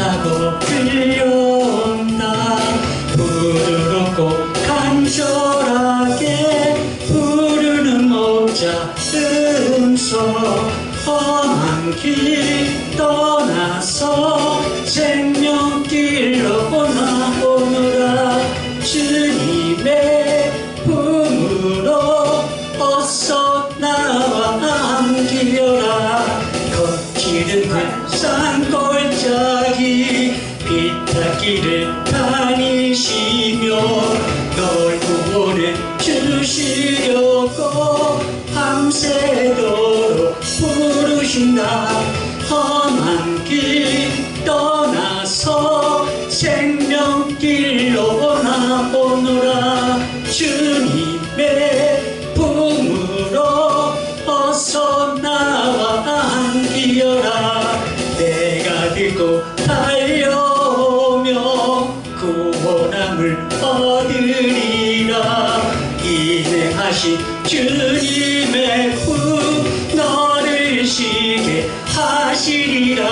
타고 끌려온다 부드럽고 간절하게 부르는 목자 음소 험한 길 떠나서 생명 산골짜기 비탈길을 다니시며 널 구원해 주시려고 밤새도록 부르신다. 험한 길 떠나서 생명길로 나오노라. 주 듣고 달려오며 구원함을 얻으리라. 인행하신 주님의 품 너를 쉬게 하시리라.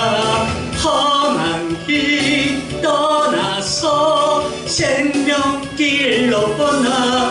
험한 길 떠나서 생명길로 나